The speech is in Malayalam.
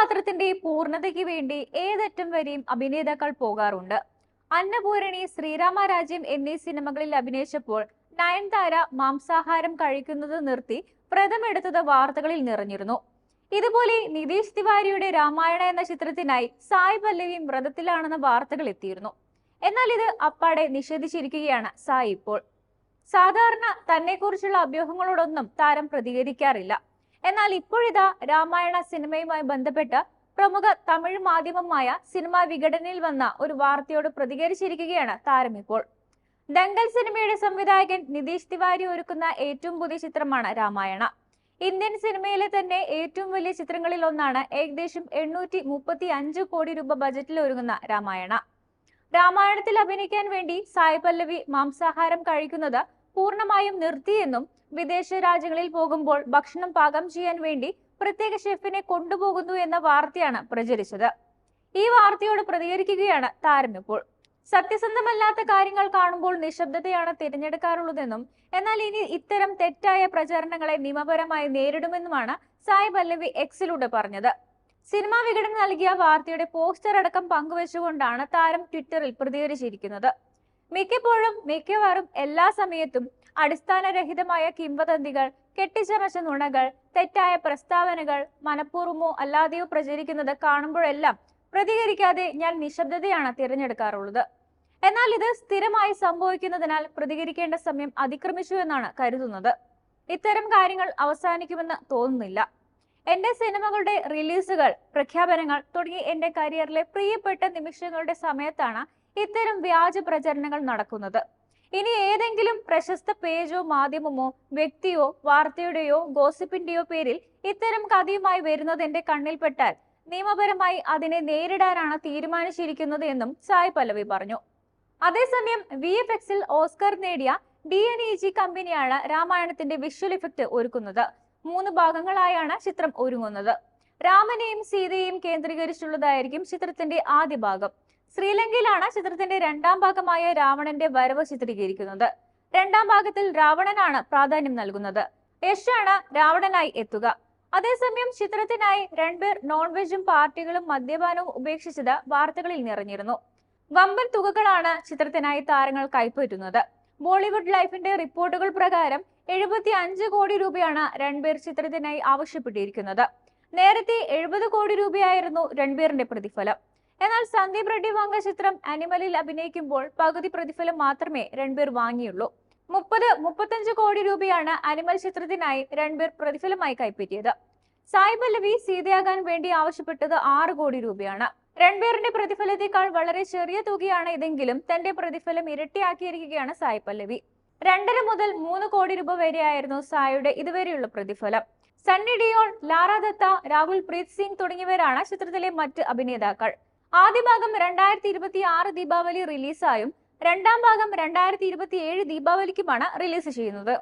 കഥാപാത്രത്തിന്റെ പൂർണതയ്ക്ക് വേണ്ടി ഏതറ്റം വരെയും അഭിനേതാക്കൾ പോകാറുണ്ട്. അന്നപൂരണി ശ്രീരാമരാജ്യം എന്നീ സിനിമകളിൽ അഭിനയിച്ചപ്പോൾ നയൻതാര മാംസാഹാരം കഴിക്കുന്നത് നിർത്തി വ്രതമെടുത്തത് വാർത്തകളിൽ നിറഞ്ഞിരുന്നു. ഇതുപോലെ നിതീഷ് തിവാരിയുടെ രാമായണ എന്ന ചിത്രത്തിനായി സായ് പല്ലവിയും വ്രതത്തിലാണെന്ന വാർത്തകൾ എത്തിയിരുന്നു. എന്നാൽ ഇത് അപ്പാടെ നിഷേധിച്ചിരിക്കുകയാണ് സായി ഇപ്പോൾ. സാധാരണ തന്നെക്കുറിച്ചുള്ള അഭ്യൂഹങ്ങളോടൊന്നും താരം പ്രതികരിക്കാറില്ല. എന്നാൽ ഇപ്പോഴിതാ രാമായണ സിനിമയുമായി ബന്ധപ്പെട്ട് പ്രമുഖ തമിഴ് മാധ്യമമായ സിനിമാ വിഘടനയിൽ വന്ന ഒരു വാർത്തയോട് പ്രതികരിച്ചിരിക്കുകയാണ് താരം ഇപ്പോൾ. ദങ്കൽ സിനിമയുടെ സംവിധായകൻ നിതീഷ് തിവാരി ഒരുക്കുന്ന ഏറ്റവും പുതിയ ചിത്രമാണ് രാമായണ. ഇന്ത്യൻ സിനിമയിലെ തന്നെ ഏറ്റവും വലിയ ചിത്രങ്ങളിൽ ഒന്നാണ് ഏകദേശം എണ്ണൂറ്റി മുപ്പത്തി അഞ്ച് കോടി രൂപ ബജറ്റിൽ ഒരുങ്ങുന്ന രാമായണ. രാമായണത്തിൽ അഭിനയിക്കാൻ വേണ്ടി സായ് പല്ലവി മാംസാഹാരം കഴിക്കുന്നത് പൂർണമായും നിർത്തിയെന്നും വിദേശ രാജ്യങ്ങളിൽ പോകുമ്പോൾ ഭക്ഷണം പാകം ചെയ്യാൻ വേണ്ടി പ്രത്യേക ഷെഫിനെ കൊണ്ടുപോകുന്നു എന്ന വാർത്തയാണ് പ്രചരിച്ചത്. ഈ വാർത്തയോട് പ്രതികരിക്കുകയാണ് താരം ഇപ്പോൾ. സത്യസന്ധമല്ലാത്ത കാര്യങ്ങൾ കാണുമ്പോൾ നിശബ്ദതയാണ് തിരഞ്ഞെടുക്കാറുള്ളതെന്നും എന്നാൽ ഇനി ഇത്തരം തെറ്റായ പ്രചരണങ്ങളെ നിയമപരമായി നേരിടുമെന്നുമാണ് സായ് പല്ലവി എക്സിലൂടെ പറഞ്ഞത്. സിനിമാ വിഘടനം നൽകിയ വാർത്തയുടെ പോസ്റ്റർ അടക്കം പങ്കുവച്ചുകൊണ്ടാണ് താരം ട്വിറ്ററിൽ പ്രതികരിച്ചിരിക്കുന്നത്. മിക്കപ്പോഴും മിക്കവാറും എല്ലാ സമയത്തും അടിസ്ഥാനരഹിതമായ കിംവദന്തികൾ കെട്ടിച്ചമച്ച നുണകൾ തെറ്റായ പ്രസ്താവനകൾ മനഃപൂർവമോ അല്ലാതെയോ പ്രചരിക്കുന്നത് കാണുമ്പോഴെല്ലാം പ്രതികരിക്കാതെ ഞാൻ നിശബ്ദതയാണ് തിരഞ്ഞെടുക്കാറുള്ളത്. എന്നാൽ ഇത് സ്ഥിരമായി സംഭവിക്കുന്നതിനാൽ പ്രതികരിക്കേണ്ട സമയം അതിക്രമിച്ചു എന്നാണ് കരുതുന്നത്. ഇത്തരം കാര്യങ്ങൾ അവസാനിക്കുമെന്ന് തോന്നുന്നില്ല. എന്റെ സിനിമകളുടെ റിലീസുകൾ പ്രഖ്യാപനങ്ങൾ തുടങ്ങി എന്റെ കരിയറിലെ പ്രിയപ്പെട്ട നിമിഷങ്ങളുടെ സമയത്താണ് ഇത്തരം വ്യാജ പ്രചരണങ്ങൾ നടക്കുന്നത്. ഇനി ഏതെങ്കിലും പ്രശസ്ത പേജോ മാധ്യമമോ വ്യക്തിയോ വാർത്തയുടെയോ ഗോസിപ്പിന്റെയോ പേരിൽ ഇത്തരം കഥയുമായി വരുന്നത് എന്റെ കണ്ണിൽപ്പെട്ടാൽ നിയമപരമായി അതിനെ നേരിടാനാണ് തീരുമാനിച്ചിരിക്കുന്നത് എന്നും സായ് പല്ലവി പറഞ്ഞു. അതേസമയം വി എഫ് എക്സിൽ ഓസ്കർ നേടിയ ഡി എൻ ഇ ജി കമ്പനിയാണ് രാമായണത്തിന്റെ വിഷ്വൽ ഇഫക്റ്റ് ഒരുക്കുന്നത്. മൂന്ന് ഭാഗങ്ങളായാണ് ചിത്രം ഒരുങ്ങുന്നത്. രാമനെയും സീതയെയും കേന്ദ്രീകരിച്ചുള്ളതായിരിക്കും ചിത്രത്തിന്റെ ആദ്യ ഭാഗം. ശ്രീലങ്കയിലാണ് ചിത്രത്തിന്റെ രണ്ടാം ഭാഗമായ രാവണന്റെ വരവ് ചിത്രീകരിക്കുന്നത്. രണ്ടാം ഭാഗത്തിൽ രാവണനാണ് പ്രാധാന്യം നൽകുന്നത്. യശാണ് രാവണനായി എത്തുക. അതേസമയം ചിത്രത്തിനായി രൺബീർ നോൺ വെജും പാർട്ടികളും മദ്യപാനവും ഉപേക്ഷിച്ചത് വാർത്തകളിൽ നിറഞ്ഞിരുന്നു. വമ്പൻ തുകകളാണ് ചിത്രത്തിനായി താരങ്ങൾ കൈപ്പറ്റുന്നത്. ബോളിവുഡ് ലൈഫിന്റെ റിപ്പോർട്ടുകൾ പ്രകാരം എഴുപത്തി അഞ്ച് കോടി രൂപയാണ് രൺബീർ ചിത്രത്തിനായി ആവശ്യപ്പെട്ടിരിക്കുന്നത്. നേരത്തെ എഴുപത് കോടി രൂപയായിരുന്നു രൺബീറിന്റെ പ്രതിഫലം. എന്നാൽ സന്ദീപ് റെഡ്ഡി വാങ്ങിയ ചിത്രം അനിമലിൽ അഭിനയിക്കുമ്പോൾ പകുതി പ്രതിഫലം മാത്രമേ രൺബീർ വാങ്ങിയുള്ളൂ. മുപ്പത് മുപ്പത്തഞ്ച് കോടി രൂപയാണ് അനിമൽ ചിത്രത്തിനായി രൺബീർ പ്രതിഫലമായി കൈപ്പറ്റിയത്. സായി പല്ലവി സീതയാകാൻ വേണ്ടി ആവശ്യപ്പെട്ടത് ആറ് കോടി രൂപയാണ്. രൺബീറിന്റെ പ്രതിഫലത്തേക്കാൾ വളരെ ചെറിയ തുകയാണ് ഇതെങ്കിലും തന്റെ പ്രതിഫലം ഇരട്ടിയാക്കിയിരിക്കുകയാണ് സായി പല്ലവി. രണ്ടര മുതൽ മൂന്ന് കോടി രൂപ വരെയായിരുന്നു സായുടെ ഇതുവരെയുള്ള പ്രതിഫലം. സണ്ണി ഡിയോൾ ലാറ ദത്ത രാഹുൽ പ്രീത് സിംഗ് തുടങ്ങിയവരാണ് ചിത്രത്തിലെ മറ്റ് അഭിനേതാക്കൾ. ആദ്യ ഭാഗം രണ്ടായിരത്തി ഇരുപത്തി ആറ് ദീപാവലി റിലീസായും രണ്ടാം ഭാഗം രണ്ടായിരത്തി ഇരുപത്തി ഏഴ് ദീപാവലിക്കുമാണ് റിലീസ് ചെയ്യുന്നത്.